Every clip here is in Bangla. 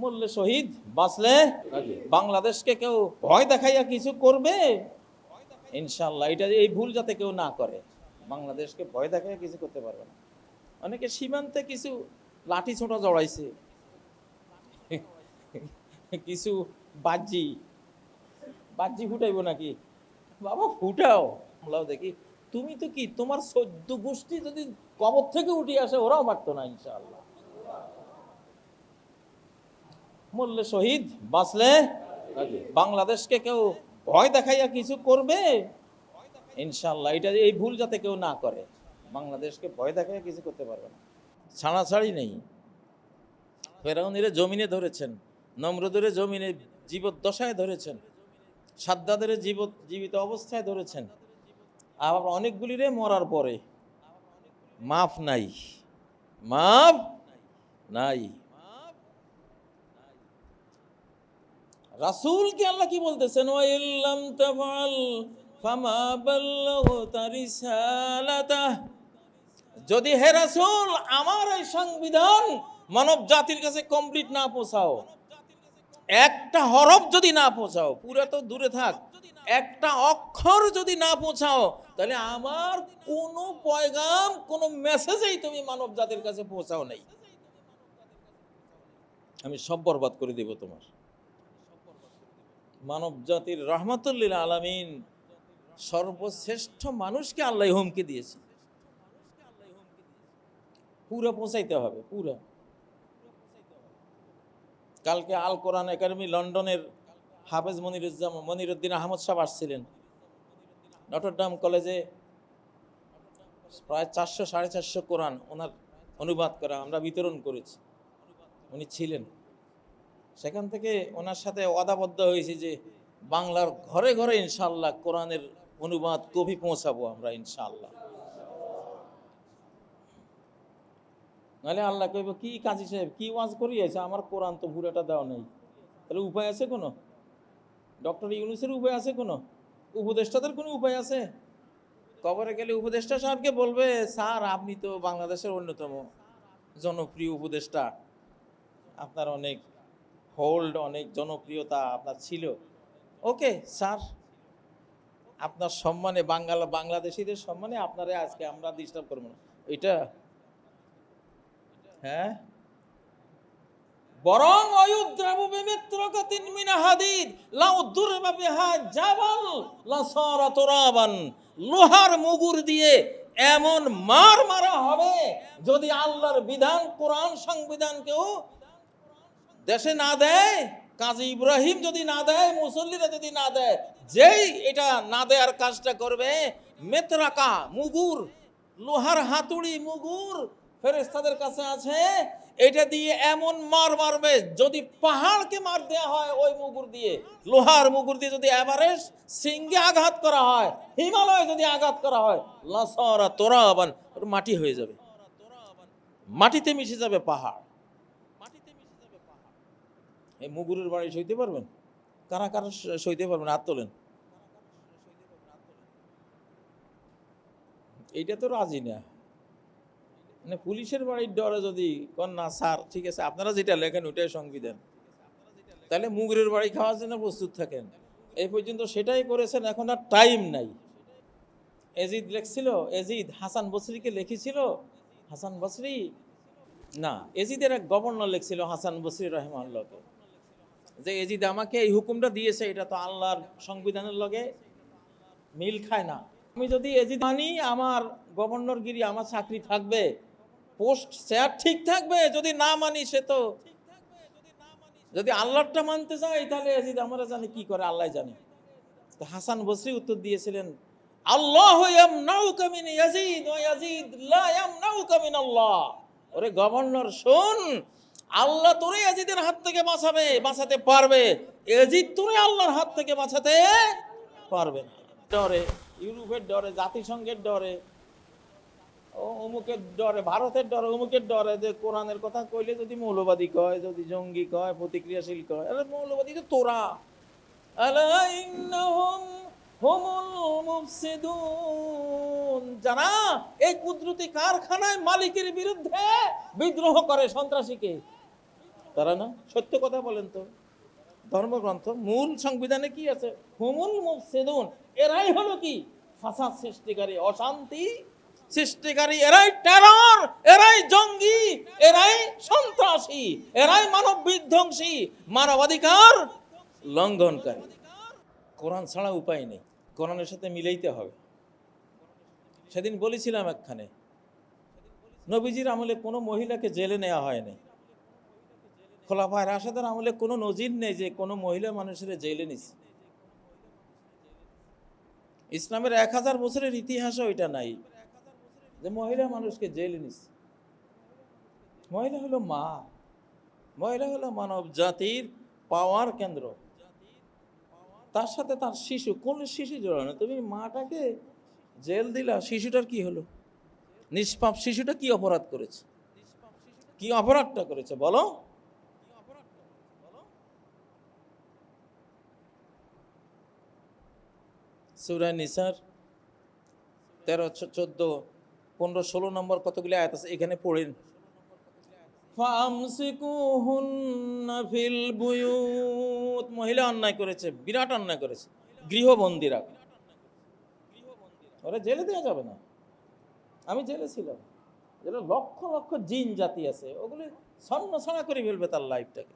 মরলে শহীদ বাঁচলে বাংলাদেশকে কেউ ভয় দেখাইয়া কিছু করবে? ইনশাল্লাহ এটা এই ভুল যাতে কেউ না করে, বাংলাদেশকে ভয় দেখাইয়া কিছু করতে পারবে না। অনেকে সীমান্তে কিছু লাঠি ছোটা জড়াইছে। কিছু বাজি। বাজি ফুটাইবো নাকি? বাবা, ফুটাও। আমরাও দেখি, তুমি তো কি তোমার সদ্য গোষ্ঠী যদি কবর থেকে উঠে আসে, ওরাও পারতো না, ইনশাআল্লাহ। মরলে শহীদ, বাঁচলে বাংলাদেশকে কেউ ভয় দেখাইয়া কিছু করবে? ইনশাল্লাহ এটা এই ভুল যাতে কেউ না করে, বাংলাদেশকে ভয় দেখাইয়া কিছু করতে পারবে না। ছাড়াছাড়ি নেই। ফেরাউনির জমিনে ধরেছেন, নম্রদের জমিনে জীবদ্দশায় ধরেছেন, সাদ্দাদের জীব জীবিত অবস্থায় ধরেছেন। আবার অনেকগুলিরে মরার পরে মাফ নাই। মাফ নাই। রাসূলকে আল্লাহ কি বলতেছেন? ওয়া ইল্লাম তাফআল ফামা বাল্লাগতা রিসালাতাহ যদি হে রাসূল, আমার এই সংবিধান মানব জাতির কাছে কমপ্লিট না পৌঁছাও, একটা হরফ যদি না পৌঁছাও, পুরো তো দূরে থাক, একটা অক্ষর যদি না পৌঁছাও, তাহলে আমার কোনো পয়গাম, কোনো মেসেজেই তুমি মানব জাতির কাছে পৌঁছাও নাই। আমি সব বরবাদ করে দেব তোমার। মানব জাতির রহমতুল্লিল আলামিন সর্বশ্রেষ্ঠ মানুষকে আল্লাহ হুমকি দিয়েছে। পুরো পৌঁছাইতে হবে, পুরো। কালকে আল কোরআন একাডেমি লন্ডনের হাফেজ মনিরুজ্জামান মনিরুদ্দিন আহমদ সাহেব আসছিলেন। নটরডাম কলেজে প্রায় চারশো, সাড়ে চারশো কোরআন ওনার অনুবাদ করা, আমরা বিতরণ করেছি। উনি ছিলেন। সেখান থেকে ওনার সাথে অদাবদ্ধ হয়েছে যে বাংলার ঘরে ঘরে ইনশাল্লাহ কোরআনের অনুবাদ কবি পৌঁছাবো আমরা ইনশাল্লাহ নাহলে আল্লাহ কইব, কি কাজী সাহেব, কি ওয়াজ করিয়েছে? আমার কোরআন তো পুরোটা দেওয়া নেই। তাহলে উপায় আছে কোনো? ডক্টর ইউনুসের উপায় আছে কোনো? উপদেষ্টাদের কোনো উপায় আছে? কবরে গেলে উপদেষ্টা সাহেবকে বলবে, স্যার, আপনি তো বাংলাদেশের অন্যতম জনপ্রিয় উপদেষ্টা। আপনার অনেক হোল্ড অনেক জনপ্রিয়তা আপনার ছিল। ওকে স্যার আপনার সম্মানে বাঙ্গাল, বাংলাদেশিদের সম্মানে আপনারে আজকে আমরা ডিস্টার্ব করব না। এটা হ্যাঁ? বরং অয়ুদ্রাবু বিমিত্রকাতিন মিন হাদিদ, লাউ দুরবা বিহা জাবাল লা লাসারা তুরাবান। লোহার মুগুর দিয়ে এমন মার মারা হবে যদি আল্লাহর বিধান, কোরআন সংবিধানকেও দেশে না দেয়, কাজী ইব্রাহিম যদি না দেয়, মুসল্লিরা যদি না দেয়, যেই এটা না দেওয়ার কাজটা করবে, মেতরাকা, মুগুর, লোহার হাতুড়ি, মুগুর ফেরেস্তাদের কাছে আছে, এটা দিয়ে এমন মার মারবে, যদি পাহাড়কে মার দেওয়া হয় ওই মুগুর দিয়ে, লোহার মুগুর দিয়ে যদি এভারেস্ট সিংহে আঘাত করা হয়, হিমালয়ে যদি আঘাত করা হয়, লাসরা তোরা মাটি হয়ে যাবে। মাটিতে মিশে যাবে পাহাড়। এই মুগুরের বাড়ি সইতে পারবেন? কারা কারা সইতে পারবেন? হাত তোলেন। এইটা তো রাজি না। মানে পুলিশের বাড়ির ডরে যদি কন না, স্যার, ঠিক আছে, আপনারা যেটা লেখেন ওইটাই সংবিধান। তাহলে মুগুরের বাড়ি খাওয়ার জন্য প্রস্তুত থাকেন। এই পর্যন্ত সেটাই করেছেন, এখন আর টাইম নাই। এজিদ লেখছিল, এজিদ, হাসান বসরিকে লিখেছিল। হাসান বসরি? না, এজিদের এক গভর্নর লিখছিল, হাসান বসরি রহমাল্লাহকে যে এজিদ আমাকে এই হুকুমটা দিয়েছে, এটা তো আল্লাহর সংবিধানের লগে মিল খায় না। আমি যদি এজিদ মানি, আমার গভর্নরগিরি আমার চাকরি থাকবে, পোস্ট চেয়ার ঠিক থাকবে, যদি না মানি সে তো যদি আল্লাহটা মানতে চাই তাহলে এজিদ আমরা জানি কি করে আল্লাহ জানি। তো হাসান বসরি উত্তর দিয়েছিলেন, আল্লাহ ওরে গভর্নর, শোন আল্লাহ তোরে এজিদের হাত থেকে বাঁচাবে, বাঁচাতে পারবে। এজিদ তোরে আল্লাহর হাত থেকে বাঁচাতে পারবে না। ডরে, ইউরোপের ডরে, জাতিসংঘের ডরে অমুকের ডরে, ভারতের ডরে, অমুকের ডরে, যে কোরআনের কথা কইলে যদি মৌলবাদী কয়, যদি জঙ্গি কয়, প্রতিক্রিয়াশীল কয়, আরে মৌলবাদী তো তোরা। যারা এই কুদরতি কারখানায় মালিকের বিরুদ্ধে বিদ্রোহ করে সন্ত্রাসীকে তারা না, সত্য কথা বলেন তো। ধর্মগ্রন্থ, মূল সংবিধানে কি আছে? হুমুল মুফসিদুন, এরাই হলো কি? ফাসাদ সৃষ্টিকারী, অশান্তি সৃষ্টিকারী, এরাই টেরর এরাই জঙ্গি, এরাই সন্ত্রাসী, এরাই মানব বিধ্বংসী, মানবাধিকার লঙ্ঘনকারী। কোরআন ছাড়া উপায় নেই। কোরআনের সাথে মিলাইতে হবে। সেদিন বলেছিলাম একখানে, নবীজির আমলে কোনো মহিলাকে জেলে নেওয়া হয়নি। খোলাফায় রাশেদের আমলে কোনো নজির নেই যে কোনো মহিলা মানুষের জেলে নিছে। ইসলামের এক হাজার বছরের ইতিহাসও এটা নাই যে মহিলা মানুষকে জেলে নিছে। মহিলা হলো মা, মহিলা হলো মানব জাতির পাওয়ার কেন্দ্র। তার সাথে তার শিশু, কোন শিশু জড়ানো তুমি মাটাকে জেল দিলা, শিশুটার কি হলো? নিষ্পাপ শিশুটা কি অপরাধ করেছে? কি অপরাধটা করেছে? বলো। সুরা নিসার তেরো চোদ্দ, পনেরো, ষোলো নম্বর কতগুলি আয়াত আছে? এখানে পড়েন মহিলা অন্যায় করেছে, বিরাট অন্যায় করেছে। গৃহবন্দিরা। ওরা জেলে দেওয়া যাবে না। আমি জেলে ছিলাম। যেটা লক্ষ লক্ষ জিন জাতি আছে। ওগুলি ছন্ন ছড়া করে ফেলবে তার লাইফটাকে।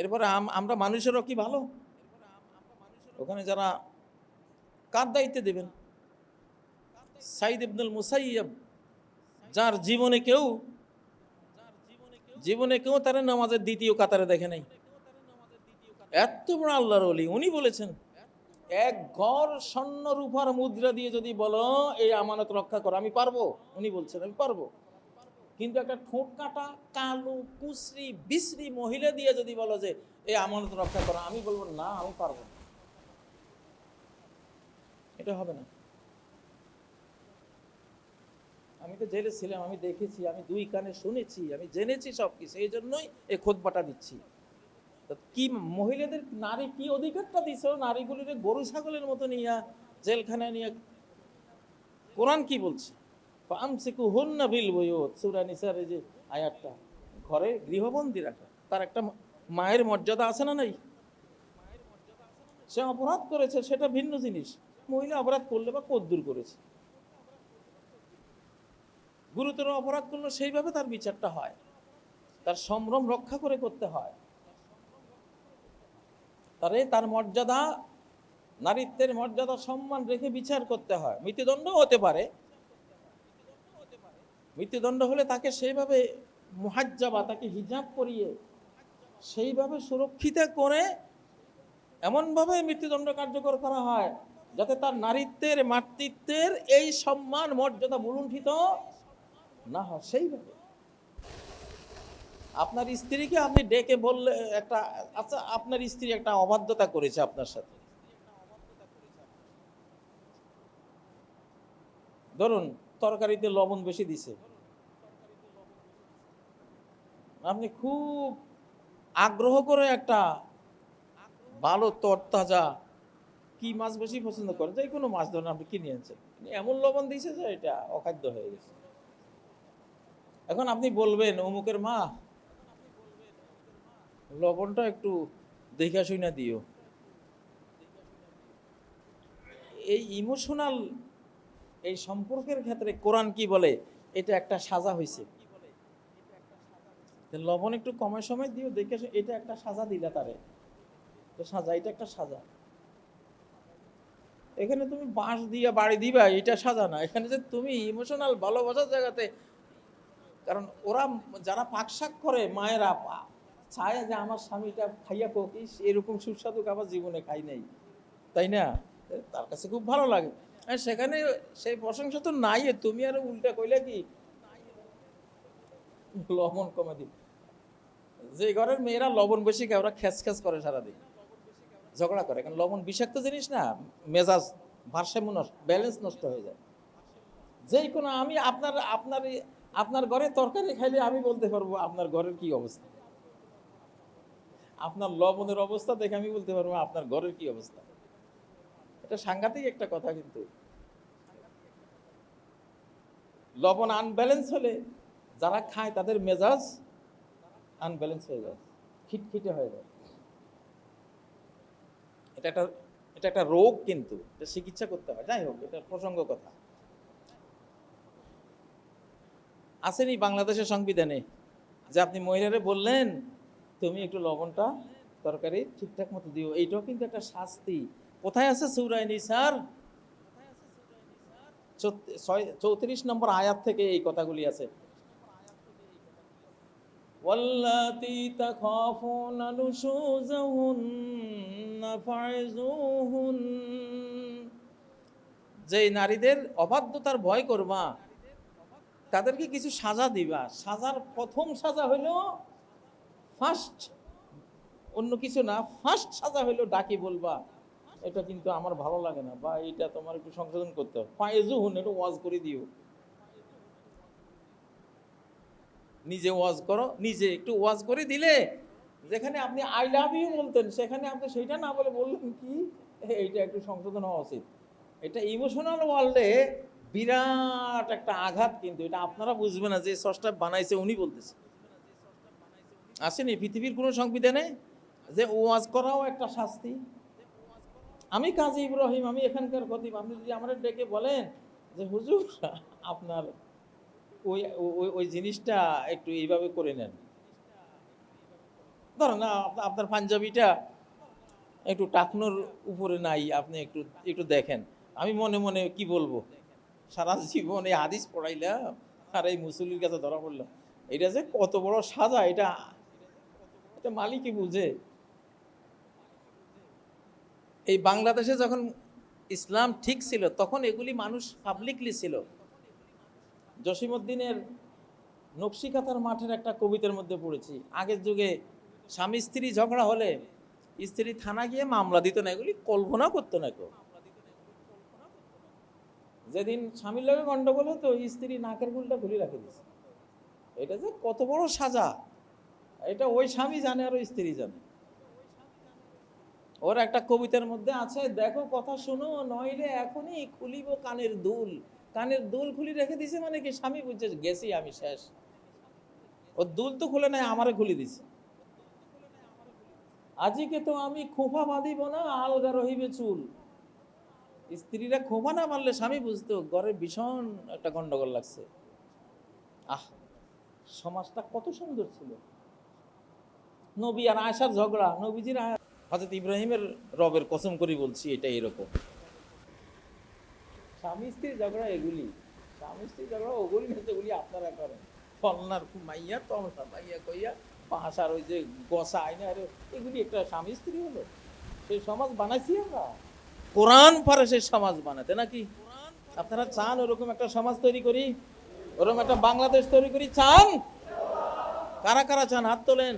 এরপরে আমরা মানুষেরও কি ভালো? ওখানে যারা কার দায়িত্বে দেবেন? সাইদ ইবনুল মুসাইয়াব যার জীবনে কেউ জীবনে কেউ তার নামাজের দ্বিতীয় কাতারে দেখে নাই। এত বড় আল্লাহর অলি উনি বলেছেন, এক ঘর স্বর্ণ রূপার মুদ্রা দিয়ে যদি বলো, এই আমানত রক্ষা করো, আমি পারব। উনি বলছেন, আমি পারব। কিন্তু একটা ঠোঁট কাটা, কালো কুশ্রি বিশ্রী মহিলা দিয়ে যদি বলো যে, এই আমানত রক্ষা করো, আমি বলব, না, আমি পারব না। এটা হবে না। আমি তো জেলে ছিলাম, আমি দেখেছি, আমি দুই কানে শুনেছি, আমি জেনেছি সব কিছু এই জন্যই এই খোদবাটা দিচ্ছি কি মহিলাদের নারী কি অধিকারটা দিছে নারীগুলির গরু, ছাগলের মতো নিয়ে জেলখানায় নিয়ে কোরআন কি বলছে? আমসিকু হুন না বিল বইয়ত সুরা নিসার যে আয়াতটা। ঘরে গৃহবন্দী রাখা। তার একটা মায়ের মর্যাদা আছে না নাই? সে অপরাধ করেছে, সেটা ভিন্ন জিনিস। মহিলা অপরাধ করলে বা কদ্দুর করেছে। গুরুতর অপরাধ করলে সেইভাবে তার বিচারটা হয়। তার সম্ভ্রম রক্ষা করে করতে হয়। তারে তার মর্যাদা, নারীত্বের মর্যাদা সম্মান রেখে বিচার করতে হয়। মৃত্যুদণ্ড হতে পারে। মৃত্যুদণ্ড হলে তাকে সেইভাবে মুহাজ্জাবা তাকে হিজাব করিয়ে সেইভাবে সুরক্ষিত করে এমনভাবে মৃত্যুদণ্ড কার্যকর করা হয়। যাতে তার নারীত্বের, মাতৃত্বের এই সম্মান, মর্যাদা বুলুণ্ঠিত না হয়, সেইভাবে। আপনার স্ত্রীকে আপনি ডেকে বললে, একটা আচ্ছা আপনার স্ত্রী একটা অবাধ্যতা করেছে আপনার সাথে। ধরুন, তরকারিতে লবণ বেশি দিছে। আপনি খুব আগ্রহ করে একটা ভালো তরতাজা কি মাছ বেশি পছন্দ করেন? যে কোনো মাছ ধরুন, আপনি কিনে আনছেন এমন লবণ দিয়েছে যে এটা অখাদ্য হয়ে গেছে। এখন আপনি বলবেন, অমুকের মা, লবণটা একটু দেখা শুনা দিও। এই ইমোশনাল, এই সম্পর্কের ক্ষেত্রে কোরআন কি বলে? এটা একটা সাজা হয়েছে লবণ একটু কমের সময় দিও, দেখে এটা একটা সাজা দিলা তারে। তো সাজা, এটা একটা সাজা। এখানে তুমি বাঁশ দিয়ে বাড়ি দিবা, এটা সাজা না। এখানে যে তুমি ইমোশনাল ভালোবাসার জায়গাতে, কারণ ওরা যারা পাকশাক করে, মায়েরা পা- চায় যে আমার স্বামীটা খাইয়া কোকিস এরকম সুস্বাদু খাবার জীবনে খাই নাই। তাই না? তার কাছে খুব ভালো লাগে। সেখানে সেই প্রশংসা তো নাই তুমি আর উল্টা কইলে কি? লবণ কমে দিই যে ঘরের মেয়েরা লবণ বেশি খায়, ওরা খ্যাস খ্যাস করে সারাদিন। ঝগড়া করে, কারণ লবণ বিষাক্ত জিনিস না, মেজাজ, ভারসাম্য নষ্ট ব্যালেন্স নষ্ট হয়ে যায়। যেই কোনো আমি আপনার আপনার আপনার ঘরে তরকারি খাইলে আমি বলতে পারব আপনার ঘরের কি অবস্থা? আপনার লবণের অবস্থা দেখে আমি বলতে পারব আপনার ঘরের কি অবস্থা? এটা সাংঘাতিক একটা কথা কিন্তু। লবণ আনব্যালেন্স হলে যারা খায় তাদের মেজাজ আনব্যালেন্স হয়ে যায়, খিটখিটে হয়ে যায়। এটা একটা এটা একটা রোগ কিন্তু চিকিৎসা করতে হয়। যাই হোক, এটা প্রসঙ্গ কথা। আসেনি বাংলাদেশের সংবিধানে যে আপনি মহিলারে বললেন, তুমি একটু লবণটা, তরকারি ঠিকঠাক মতো দিও। এইটাও কিন্তু একটা শাস্তি। কোথায় আছে সুরাইনি স্যার চৌত্রিশ নম্বর আয়াত থেকে এই কথাগুলি আছে। واللاتي تخافون نشوزهن فعظوهن যে নারীদের অবাধ্যতার ভয় করবা তাদেরকে কিছু সাজা দিবা সাজার প্রথম সাজা হইল ফার্স্ট অন্য কিছু না ফার্স্ট সাজা হইলো ডাকি বলবা এটা কিন্তু আমার ভালো লাগে না বা এটা তোমার একটু সংশোধন করতে হবে ফায়েজু হুন একটু ওয়াজ করে দিও নিজে ওয়াজ করো, নিজে একটু ওয়াজ করে দিলে যেখানে আপনি আই লাভ ইউ বলতেন, সেখানে আপনি সেইটা না বলে বললেন কি? এইটা একটু সংশোধন হওয়া উচিত। এটা ইমোশনাল ওয়ার্ল্ডে বিরাট একটা আঘাত কিন্তু, এটা আপনারা বুঝবেন না, যে সসটা বানাইছে উনি বলতেছে। আসেনি, পৃথিবীর কোনো সংবিধানে যে ওয়াজ করাও একটা শাস্তি। আমি কাজী ইব্রাহিম, আমি এখানকার খতিব, আপনি যদি আমার ডেকে বলেন যে, হুজুর, আপনার ওই ওই জিনিসটা একটু এইভাবে করে নেন। ধরেন আপনার পাঞ্জাবিটা একটু টাকনোর উপরে নাই, আপনি একটু একটু দেখেন। আমি মনে মনে কি বলব? সারা জীবন এই হাদিস পড়াইলাম, আর এই মুসলির কাছে ধরা পড়লাম এটা যে কত বড় সাজা, এটা এটা মালিকই বুঝে। এই বাংলাদেশে যখন ইসলাম ঠিক ছিল, তখন এগুলি মানুষ পাবলিকলি ছিল। জসিমউদ্দিনের নকশিকাতার মাঠের একটা কবিতার মধ্যে পড়েছি। আগের যুগে স্বামী স্ত্রী ঝগড়া হলে স্ত্রী থানা গিয়ে মামলা দিত না, এগুলি কল্পনা করতো না কেউ। যেদিন স্বামীর লগে গন্ডগোল হতো, স্ত্রী নাকের গুলটা খুলে রাখে দিছে। এটা যে কত বড় সাজা। এটা ওই স্বামী জানে আর ওই স্ত্রী জানে। ওর একটা কবিতার মধ্যে আছে, দেখো কথা শুনো, নইলে এখনই খুলিব কানের দুল। কানের দুল খুলি রেখে দিছে মানে কি, স্বামী বুঝছে গেছি আমি শেষ। ও দুল তো খুলে নাই, আমারে খুলে দিছে। আজিকে তো আমি খোফা বাঁধিব না, আলগা রহিবে চুল। স্ত্রীরা খোফা না মারলে স্বামী বুঝতো, ঘরে ভীষণ একটা গন্ডগোল লাগছে। আহ, সমাজটা কত সুন্দর ছিল। নবী আর আয়সার ঝগড়া, নবীজির হজরত ইব্রাহিমের রবের কসম করি বলছি এটা এরকম। স্বামী স্ত্রীর ঝগড়া এগুলি। স্বামী স্ত্রীর ঝগড়া ওগুলি না, যেগুলি আপনারা করেন। ফলনার মাইয়া, তমসা মাইয়া কইয়া ভাষার ওই যে গসা আইনা, আরে এগুলি একটা স্বামী স্ত্রী হলো। সেই সমাজ বানাইছি আমরা। কোরআন পারে সেই সমাজ বানাতে, নাকি? আপনারা চান ওরকম একটা সমাজ তৈরি করি? ওরকম একটা বাংলাদেশ তৈরি করি? চান? কারা কারা চান? হাত তোলেন।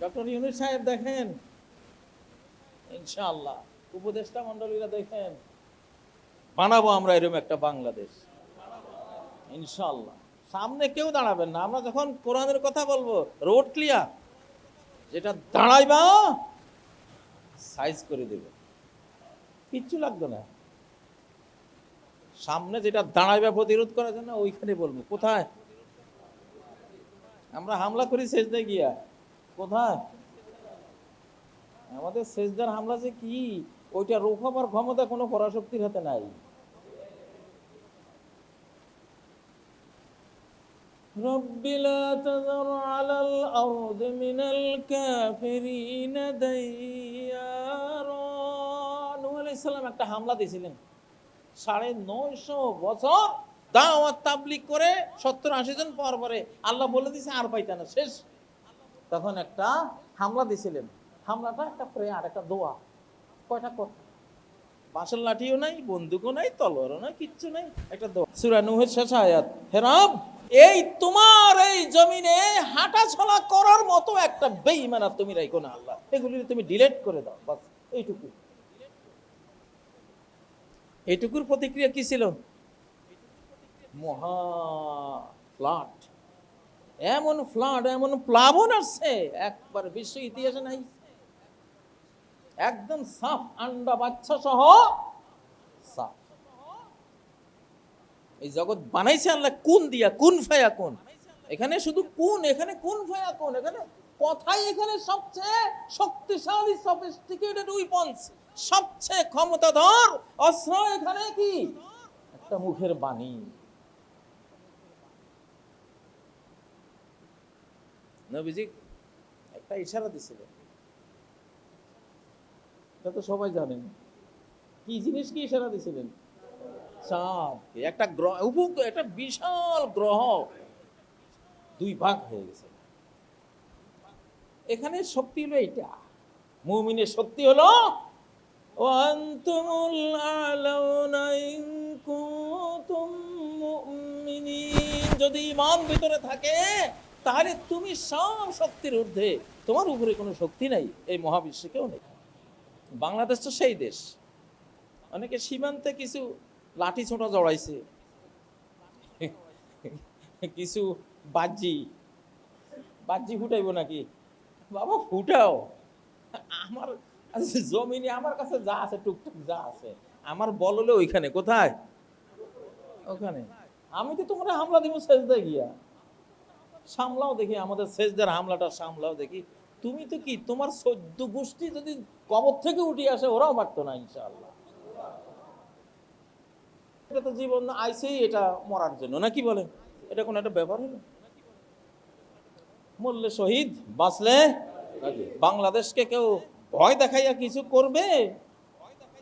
ডক্টর ইউনুস সাহেব দেখেন। ইনশাআল্লাহ। উপদেষ্টা মন্ডলীরা দেখেন। বানাবো আমরা এরকম একটা বাংলাদেশ। ইনশাল্লাহ সামনে কেউ দাঁড়াবেন না। আমরা যখন কোরআনের কথা বলব, রোড ক্লিয়ার? যেটা দাঁড়াইবা সাইজ করে দেব। কিচ্ছু লাগবে না। সামনে যেটা দাঁড়াইবা প্রতিরোধ করার জন্য, ওইখানে বলব। কোথায়? আমরা হামলা করি শেষদায় গিয়া। কোথায়? আমাদের শেষদার হামলা যে কি? ওইটা রোখাবার ক্ষমতা কোনো পরাশক্তির হাতে নাই। رب لا تذر على الأرض من الكافرين ديارا নূহ আলাইহিস সালাম একটা হামলা দিয়েছিলেন সাড়ে নয়শো বছর দাওয়াত তাবলিক করে সত্তর আশি জন পর পরে আল্লাহ বলে দিছে আর পাইতা না শেষ তখন একটা হামলা দিছিলেন হামলাটা একটা প্রেয়ার একটা দোয়া কয়টা কথা বাঁশের লাঠিও নাই বন্দুকও নাই তলোয়ারও নাই কিচ্ছু নাই একটা দোয়া সূরা নূহের শেষ আয়াত হে রব এই তোমার এই জমিনে হাঁটা চলা করার মতো একটা বেঈমান আর তুমি রাখো না আল্লাহ। এগুলি তুমি ডিলেট করে দাও, বাস, এইটুকু। এইটুকুর প্রতিক্রিয়া কি ছিল? মহা ফ্লাট এমন ফ্লাড, এমন প্লাবন আসছে একবার বিশ্ব ইতিহাসে নাই। একদম সাফ আন্ডা বাচ্চা সহ সাফ এই জগৎ বানাইছে আল্লাহ, কোন দিয়া, কোন ফায়া কোন? এখানে শুধু কোন, এখানে কোন ভয়া কোন? এখানে কথাই এখানে সবচেয়ে শক্তিশালী সফিস্টিকেটেড উইপন্স সবচেয়ে ক্ষমতাধর অস্ত্র এখানে কি? একটা মুখের বাণী। নবীজি একটা ইশারা দিছিলেন। এটা তো সবাই জানেন। কি জিনিস কি ইশারা দিছিলেন? একটা গ্রহ একটা বিশাল গ্রহ দুই ভাগ হয়ে গেছে। এখানে শক্তি হলো এটা মুমিনের শক্তি হলো যদি ইমান ভিতরে থাকে, তাহলে তুমি সব শক্তির ঊর্ধ্বে। তোমার উপরে কোনো শক্তি নাই, এই মহাবিশ্বে কেউ নেই। বাংলাদেশ তো সেই দেশ। অনেকে সীমান্তে কিছু লাঠি ছোটা জড়াইছে। কিছু বাজি। বাজি ফুটাইব নাকি? বাবা, ফুটাও। আমার জমিনে আমার কাছে যা আছে, টুকটুক যা আছে, আমার বললে ওইখানে, কোথায়? ওখানে। আমি তো তোমরা হামলা দিব সেজদায় গিয়া। সামলাও দেখি, আমাদের সেজদার হামলাটা সামলাও দেখি। তুমি তো কি, তোমার সদ্য গোষ্ঠী যদি কবর থেকে উঠে আসে, ওরাও পারতো না, ইনশাআল্লাহ। এটা তো জীবন আইসেই এটা মরার জন্য। নাকি বলে এটা কোন একটা ব্যাপার হলো? মরলে শহীদ, বাঁচলে বাংলাদেশকে কেউ ভয় দেখাইয়া কিছু করবে?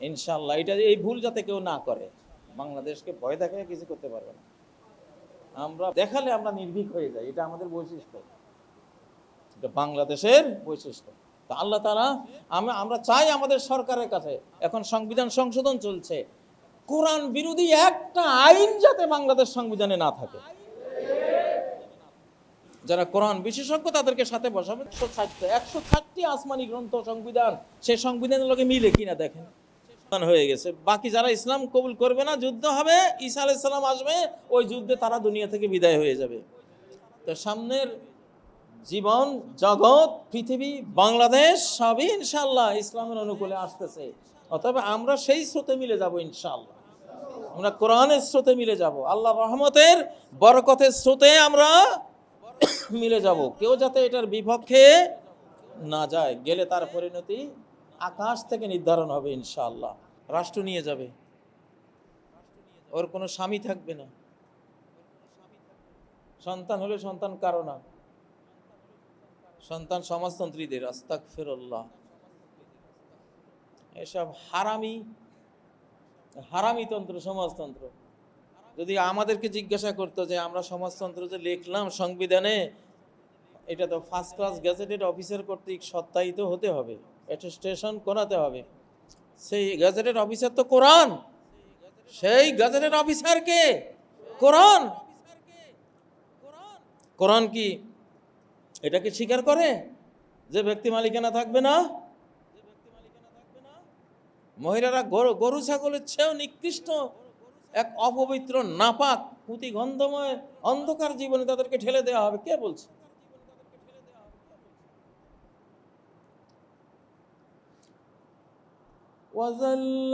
ইনশাল্লাহ এটা এই ভুল যাতে কেউ না করে, বাংলাদেশকে ভয় দেখাইয়া কিছু করতে পারবে না। আমরা দেখালে আমরা নির্ভীক হয়ে যাই, এটা আমাদের বৈশিষ্ট্য। এটা বাংলাদেশের বৈশিষ্ট্য। তা আল্লাহ তারা আমরা আমরা চাই আমাদের সরকারের কাছে, এখন সংবিধান সংশোধন চলছে কোরআন বিরোধী একটা আইন যাতে বাংলাদেশ সংবিধানে না থাকে। যারা কোরআন বিশেষজ্ঞ তাদেরকে সাথে বসাবেন একশো ষাটটা একশো ষাটটি আসমানি গ্রন্থ সংবিধান সেই সংবিধানের লোকে মিলে কিনা দেখেন। হয়ে গেছে। বাকি যারা ইসলাম কবুল করবে না, যুদ্ধ হবে, ঈসা আলাইসাল্লাম আসবে, ওই যুদ্ধে তারা দুনিয়া থেকে বিদায় হয়ে যাবে। তো সামনের জীবন, জগৎ, পৃথিবী, বাংলাদেশ সবই ইনশাল্লাহ ইসলামের অনুকূলে আসতেছে। অতএব আমরা সেই স্রোতে মিলে যাব ইনশাল্লাহ আমরা কোরআনের স্রোতে মিলে যাব। আল্লাহ রহমতের বরকতের স্রোতে আমরা মিলে যাব। কেউ যাতে এটার বিপক্ষে না যায়, গেলে তার পরিণতি আকাশ থেকে নির্ধারণ হবে ইনশাআল্লাহ। রাষ্ট্র নিয়ে যাবে। ওর কোনো স্বামী থাকবে না। সন্তান হলে সন্তান কারও না। সন্তান সমাজতন্ত্রীদের আস্তাক ফেরল্লাহ এসব হারামি হারামি তন্ত্র, সমাজতন্ত্র। যদি আমাদেরকে জিজ্ঞাসা করতো যে আমরা সমাজতন্ত্র যে লিখলাম সংবিধানে, এটা তো ফার্স্ট ক্লাস গ্যাজেটেড অফিসার কর্তৃক সত্যায়িত হতে হবে অ্যাটেস্টেশন করাতে হবে। সেই গ্যাজেটেড অফিসার তো কোরআন। সেই গ্যাজেটেড অফিসারকে কোরআন। কোরআন কি? এটাকে স্বীকার করে? যে ব্যক্তি মালিকানা থাকবে না? মহিলারা গরু গরু ছাগলের চেয়েও নিকৃষ্ট এক অপবিত্র নাপাক পুঁতি গন্ধময় অন্ধকার জীবনে তাদেরকে ঠেলে দেওয়া হবে কে বলছে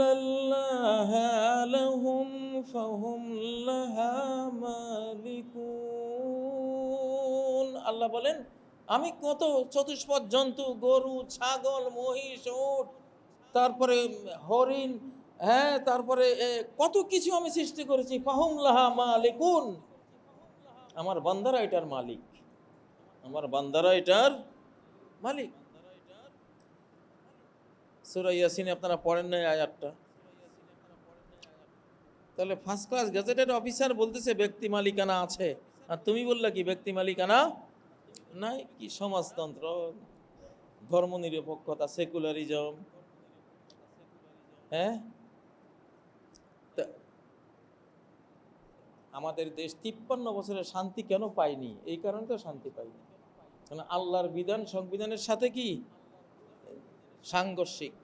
وذللناها لهم فهم لها مالكون আল্লাহ বলেন আমি কত চতুষ্পদ জন্তু গরু ছাগল মহিষ উট তারপরে হরিণ হ্যাঁ তারপরে কত কিছু আমি সৃষ্টি করেছি। ফাহুম লাহা মালিকুন। আমার বান্দারা এটার মালিক। আমার বান্দারা এটার মালিক। সুরা ইয়াসিনে, আপনারা পড়েন নাই আয়াতটা? তাহলে ফার্স্ট ক্লাস গেজেটেড অফিসার বলতেছে, ব্যক্তি মালিকানা আছে। আর তুমি বললে কি, ব্যক্তি মালিকানা নাই? কি সমাজতন্ত্র? ধর্মনিরপেক্ষতা সেকুলারিজম হ্যাঁ? আমাদের দেশ তিপ্পান্ন বছরের শান্তি কেন পায়নি? এই কারণে তো শান্তি পাইনি কারণ আল্লাহর বিধান সংবিধানের সাথে কি? সাংঘর্ষিক।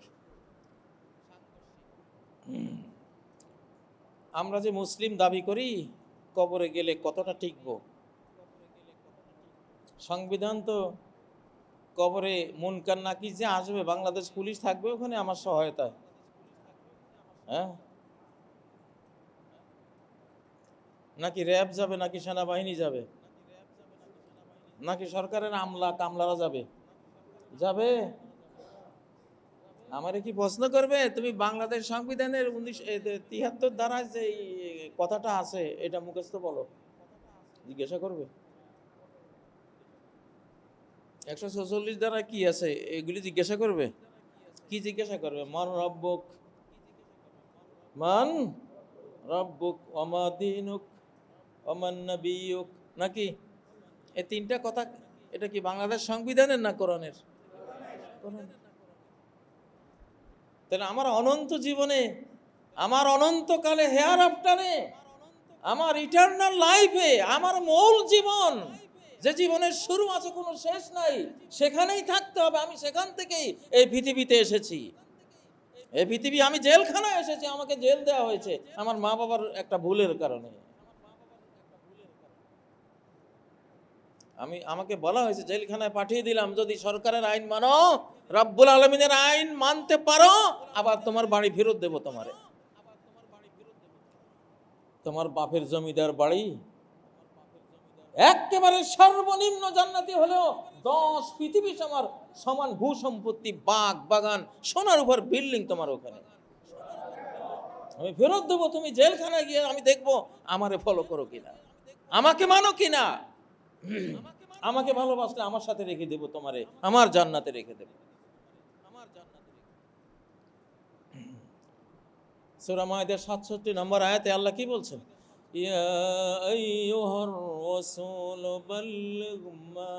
আমরা যে মুসলিম দাবি করি, কবরে গেলে কতটা টিকব? সংবিধান তো কবরে মুনকার নাকি যে আসবে, বাংলাদেশ পুলিশ থাকবে ওখানে আমার সহায়তায়। হ্যাঁ? নাকি র্যাব যাবে, নাকি সেনাবাহিনী যাবে? নাকি সরকারের আমলা কামলারা যাবে? যাবে? আমারে কি প্রশ্ন করবে? তুমি বাংলাদেশ সংবিধানের উনিশ তিয়াত্তর দ্বারা যে কথাটা আছে, এটা মুখস্থ বলো। জিজ্ঞাসা করবে। একশো ছচল্লিশ দ্বারা কি আছে? এগুলি জিজ্ঞাসা করবে। কি জিজ্ঞাসা করবে? মান রব্বক মান? রব্বুক অমাদিনুক নাকি? তিনটা কথা এটা কি বাংলাদেশ সংবিধানের না কোরআনের। তাহলে আমার অনন্ত জীবনে, আমার অনন্তকালে হেয়ার আফটারে, আমার ইটারনাল লাইফে, আমার মূল জীবন, যে জীবনের শুরু আছে কোনো শেষ নাই, সেখানেই থাকতে হবে, আমি সেখান থেকেই এই পৃথিবীতে এসেছি। এই পৃথিবী, আমি জেলখানায় এসেছি, আমাকে জেল দেওয়া হয়েছে। আমার মা বাবার একটা ভুলের কারণে। আমি, আমাকে বলা হয়েছে, জেলখানায় পাঠিয়ে দিলাম, যদি সরকারের আইন মানো, রাব্বুল আলমিনের আইন মানতে পারো, আবার তোমার বাড়ি ফেরত দেব তোমারে। তোমার বাপের জমিদার বাড়ি, একেবারে সর্বনিম্ন জান্নাতি হলেও দশ পৃথিবী সমার সমান ভূ সম্পত্তি বাগ, বাগান, সোনার উপর বিল্ডিং তোমার ওখানে। আমি ফেরত দেবো, তুমি জেলখানায় গিয়ে আমি দেখব আমারে ফলো করো কিনা। আমাকে মানো কিনা। আমাকে ভালোবাসলে আমার সাথে রেখে দেবো তোমারে, আমার জান্নাতে রেখে দেবো। সূরা মাইদার 67 নম্বর আয়াতে আল্লাহ কি বলছেন? ইয়া আইয়ুহার রাসূল বাল্লিগ মা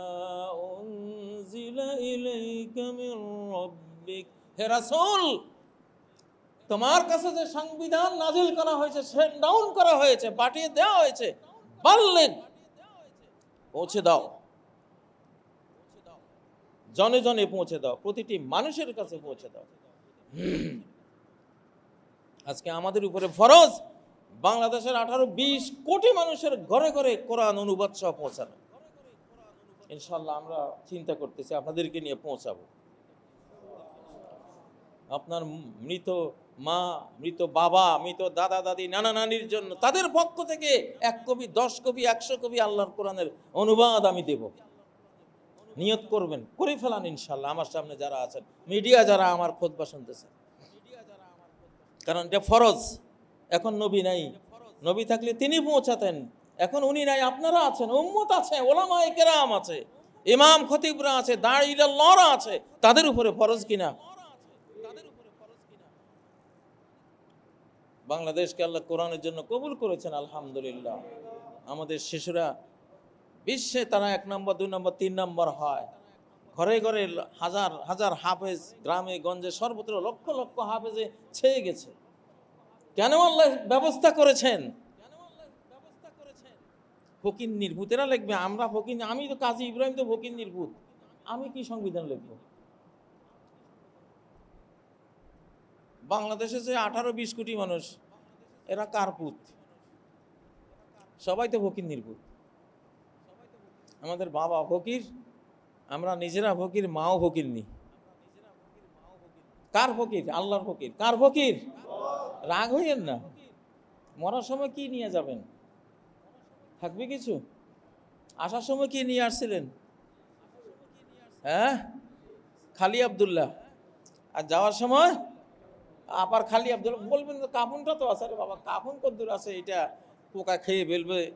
উনজিলা ইলাইকা মির রাব্বিক হে রাসূল, তোমার কাছে যে সংবিধান নাজিল করা হয়েছে সেট ডাউন করা হয়েছে, পাঠিয়ে দেওয়া হয়েছে বাল্লিগ পৌঁছে দাও। জনে জনে পৌঁছে দাও, প্রতিটি মানুষের কাছে পৌঁছে দাও। আজকে আমাদের উপরে ফরজ। বাংলাদেশের আঠারো বিশ কোটি মানুষের ঘরে ঘরে কোরআন অনুবাদ সহ পৌঁছানো। ইনশাল্লাহ আমরা চিন্তা করতেছি, আপনাদেরকে নিয়ে পৌঁছাবো। আপনার মৃত মা, মৃত বাবা, মৃত দাদা, দাদি, নানা নানির জন্য তাদের পক্ষ থেকে এক কবি দশ কবি একশো কবি আল্লাহর কোরআনের অনুবাদ আমি দেব। নিয়ত করবেন, করে ফেলান ইনশাল্লাহ আমার সামনে যারা আছেন, মিডিয়া যারা আমার খোদবা শুনতেছেন কারণ এটা ফরজ। এখন নবী নাই। নবী থাকলে তিনি পৌঁছাতেন। এখন উনি নাই, আপনারা আছেন, উম্মত আছে ওলামা কেরাম আছে, ইমাম খতিবরা আছে দাঁড়িয়ে আছে, তাদের উপরে ফরজ কিনা? বাংলাদেশকে আল্লাহ কোরআনের জন্য কবুল করেছেন, আলহামদুলিল্লাহ। আমাদের শিশুরা বিশ্বে তারা এক নম্বর, দুই নম্বর, তিন নম্বর হয়। ঘরে ঘরে হাজার হাজার হাফেজ গ্রামে, গঞ্জে সর্বত্র লক্ষ লক্ষ হাফেজে ছেয়ে গেছে। কেন আল্লাহ ব্যবস্থা করেছেন? ফকির নির্ভূতেরা লিখবে, আমরা ফকির, আমি তো কাজী ইব্রাহিম তো ফকির নির্ভূত। আমি কি সংবিধান লিখব? বাংলাদেশে যে আঠারো বিশ কোটি মানুষ, এরা কার পুত সবাই তো ফকির নির্ভূত। আমাদের বাবা ফকির, আমরা নিজেরা ফকির, মাও ফকির নি। কার ফকির? আল্লাহর ফকির। কার ফকির? রাগ হইয়েন না। মরার সময় কি নিয়ে যাবেন? থাকবে কিছু? আসার সময় কি নিয়ে আসছিলেন? হ্যাঁ? খালি আবদুল্লাহ। আর যাওয়ার সময়? আবার খালি আবদুল্লাহ। বলবেন কাফুনটা তো আছে বাবা। কাফুন কদ্দুর আছে? এটা পোকা খেয়ে ফেলবে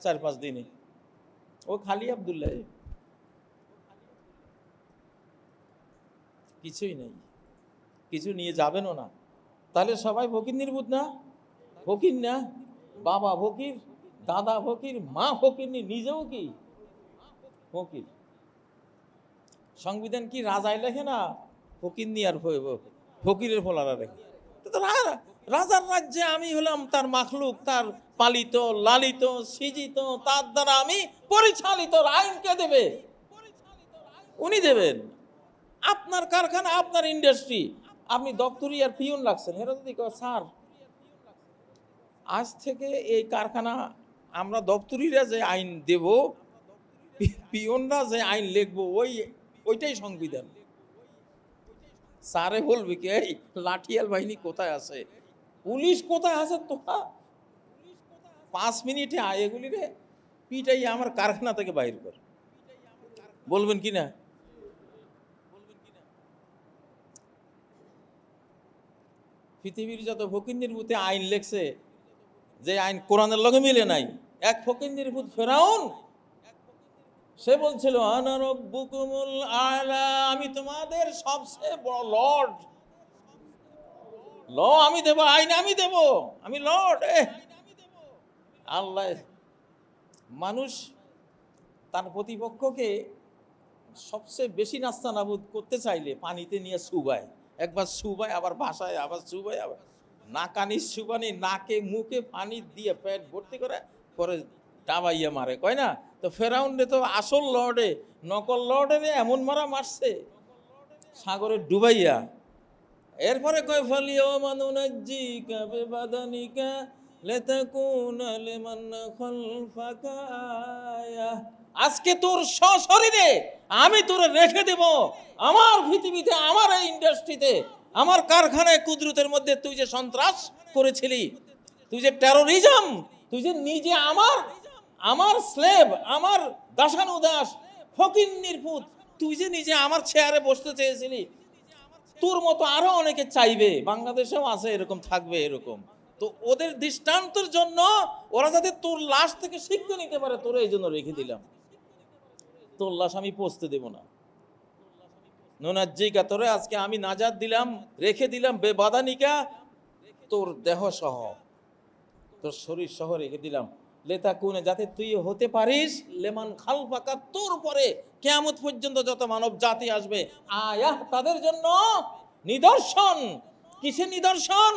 চার পাঁচ দিনে। ও খালি আবদুল্লাহ। কিছুই নেই। কিছু নিয়ে যাবেনও না। তাহলে সবাই ফকির নির্বুত না? ফকির না? বাবা ফকির, দাদা ফকির, মা ফকির নিজেও কি? ফকির। সংবিধান কি রাজায় লেখে না? ফকির নি আর ফকিরের ফলারা তো রাজার রাজ্যে আমি হলাম তার মাখলুক, তার পালিত, লালিত, সিজিত, তার দ্বারা আমি পরিচালিত, আইন কে দেবে? উনি দেবেন। আপনার কারখানা, আপনার ইন্ডাস্ট্রি আপনি দপ্তরি আর পিয়ন লাগছেন। এরা যদি স্যার, আজ থেকে এই কারখানা আমরা দপ্তরিরা যে আইন দেব পি- পিয়নরা যে আইন লিখব, ওই, ওইটাই সংবিধান। স্যারে বলবি কি, এই লাঠিয়াল বাহিনী কোথায় আছে? পুলিশ কোথায় আছে তোরা? পাঁচ মিনিটে আয় এগুলি রে পিটাই আমার কারখানা থেকে বাইর কর। বলবেন কি না? পৃথিবীর যত ফকিন্দির বুতে আইন লেখছে, যে আইন কোরআনের লগে মিলে নাই, এক ফকিন্দির ভূত ফেরাউন, সে বলছিল, আনা রব্বুকুমুল আলা, আমি তোমাদের সবচেয়ে বড় লর্ড। ল, আমি দেব, আইন আমি দেব, আমি লর্ড আল্লাহ, মানুষ তার প্রতিপক্ষকে সবচেয়ে বেশি নাস্তা নাবুদ করতে চাইলে পানিতে নিয়ে সুবায় একবার সুবায়, আবার বাসায়, আবার সুবায়, আবার নাকানি সুবানি, নাকে মুখে পানি দিয়ে পেট ভর্তি করে, পরে ডাবাইয়া মারে, কয় না? তো ফেরাউন্ডে তো আসল লর্ডে, নকল লর্ডে এমন মারা মারছে, সাগরে ডুবাইয়া। এরপরে কয় ফালিও লিমান খালফাকা, আয়া। আজকে তোর সশরীরে আমি তোর রেখে দেব। আমার পৃথিবীতে, আমার এই ইন্ডাস্ট্রিতে আমার কারখানায় কুদরতের মধ্যে তুই যে সন্ত্রাস করেছিলি, তুই যে টেরোরিজম তুই যে নিজে আমার আমার স্লেভ আমার দাসানুদাস ফকির নির্পুত, তুই যে নিজে আমার চেয়ারে বসতে চেয়েছিলি, তোর মতো আরও অনেকে চাইবে, বাংলাদেশেও আছে এরকম, থাকবে এরকম। তো ওদের দৃষ্টান্তর জন্য ওরা যাতে তোর লাশ থেকে শিক্ষা নিতে পারে, তোরা এই জন্য রেখে দিলাম। তোর আমি পৌঁছতে দেব না। নোনাজ্জিকা তোরে আজকে আমি নাজাদ দিলাম, রেখে দিলাম বেবাদানিকা তোর দেহ সহ, তোর শরীর সহ রেখে দিলাম। লেতা কুনে, যাতে তুই হতে পারিস, লেমান খাল ফাঁকা তোর পরে কেয়ামত পর্যন্ত যত মানব জাতি আসবে, আয়াহ তাদের জন্য নিদর্শন। কিসের নিদর্শন?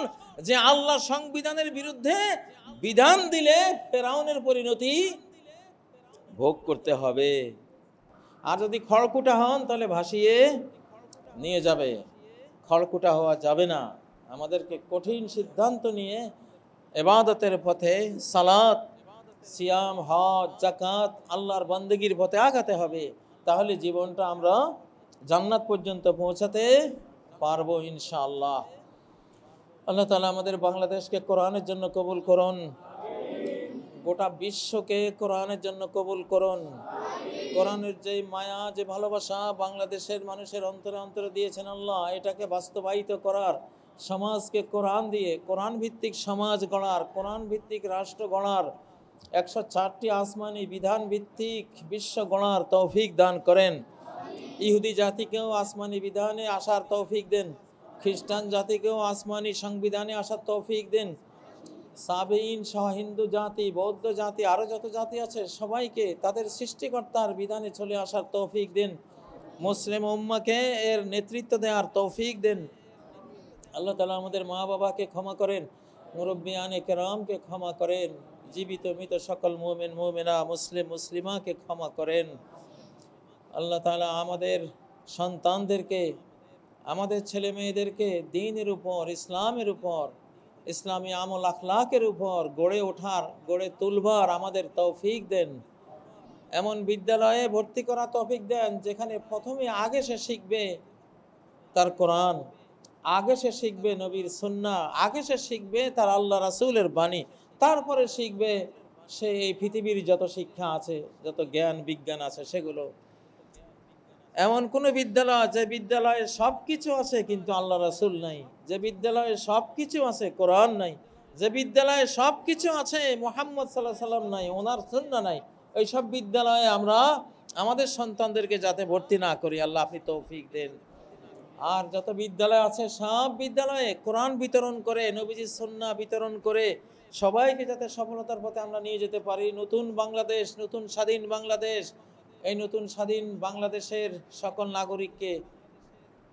যে আল্লাহ সংবিধানের বিরুদ্ধে বিধান দিলে ফেরাউনের পরিণতি ভোগ করতে হবে। আর যদি খড়কুটা হন, তাহলে ভাসিয়ে নিয়ে যাবে। খড়কুটা হওয়া যাবে না। আমাদেরকে কঠিন সিদ্ধান্ত নিয়ে এবাদতের পথে সালাত, সিয়াম, হজ জাকাত আল্লাহর বান্দেগীর পথে আগাতে হবে। তাহলে জীবনটা আমরা জান্নাত পর্যন্ত পৌঁছাতে পারব ইনশাআল্লাহ। আল্লাহ তালা আমাদের বাংলাদেশকে কোরআনের জন্য কবুল করুন। গোটা বিশ্বকে কোরআনের জন্য কবুল করুন। কোরআনের যে মায়া, যে ভালোবাসা বাংলাদেশের মানুষের অন্তরে অন্তরে দিয়েছেন আল্লাহ, এটাকে বাস্তবায়িত করার, সমাজকে কোরআন দিয়ে কোরআন ভিত্তিক সমাজ গড়ার কোরআন ভিত্তিক রাষ্ট্র গড়ার, একশো চারটি আসমানি বিধান ভিত্তিক বিশ্ব গড়ার তৌফিক দান করেন। ইহুদি জাতিকেও আসমানি বিধানে আসার তৌফিক দেন। খ্রিস্টান জাতিকেও আসমানি সংবিধানে আসার তৌফিক দেন। সাবেইন সহ হিন্দু জাতি, বৌদ্ধ জাতি আরও যত জাতি আছে, সবাইকে তাদের সৃষ্টিকর্তার বিধানে চলে আসার তৌফিক দেন। মুসলিম উম্মাকে এর নেতৃত্ব দেওয়ার তৌফিক দেন। আল্লাহ তালা আমাদের মা বাবাকে ক্ষমা করেন, মুরব্বী মুরব্বিয়ানে কেরামকে ক্ষমা করেন, জীবিত মৃত সকল মোমেন, মোমেনা, মুসলিম, মুসলিমাকে ক্ষমা করেন। আল্লাহ তালা আমাদের সন্তানদেরকে, আমাদের ছেলে মেয়েদেরকে দিনের উপর, ইসলামের উপর ইসলামী আমল আখলাকের উপর গড়ে ওঠার, গড়ে তুলবার আমাদের তৌফিক দেন। এমন বিদ্যালয়ে ভর্তি করা তৌফিক দেন যেখানে প্রথমে আগে সে শিখবে তার কোরআন, আগে সে শিখবে নবীর সুন্না, আগে সে শিখবে তার আল্লাহ রাসূলের বাণী, তারপরে শিখবে সে এই পৃথিবীর যত শিক্ষা আছে, যত জ্ঞান, বিজ্ঞান আছে সেগুলো। এমন কোন বিদ্যালয় যে বিদ্যালয়ে সব কিছু আছে কিন্তু আল্লাহ রাসূল নাই। যে বিদ্যালয়ে সব কিছু আছে, কোরআন নাই। যে বিদ্যালয়ে সব কিছু আছে, মোহাম্মদ সাল্লাহ সাল্লাম নাই, ওনার সুন্না নাই। ওই সব বিদ্যালয়ে আমরা আমাদের সন্তানদেরকে যাতে ভর্তি না করি, আল্লাহ আপনি তৌফিক দেন। আর যত বিদ্যালয় আছে, সব বিদ্যালয়ে কোরআন বিতরণ করে নবীজি সন্না বিতরণ করে, সবাইকে যাতে সফলতার পথে আমরা নিয়ে যেতে পারি। নতুন বাংলাদেশ, নতুন স্বাধীন বাংলাদেশ এই নতুন স্বাধীন বাংলাদেশের সকল নাগরিককে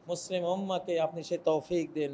মুসলিম উম্মাকে আপনি সে তৌফিক দেন।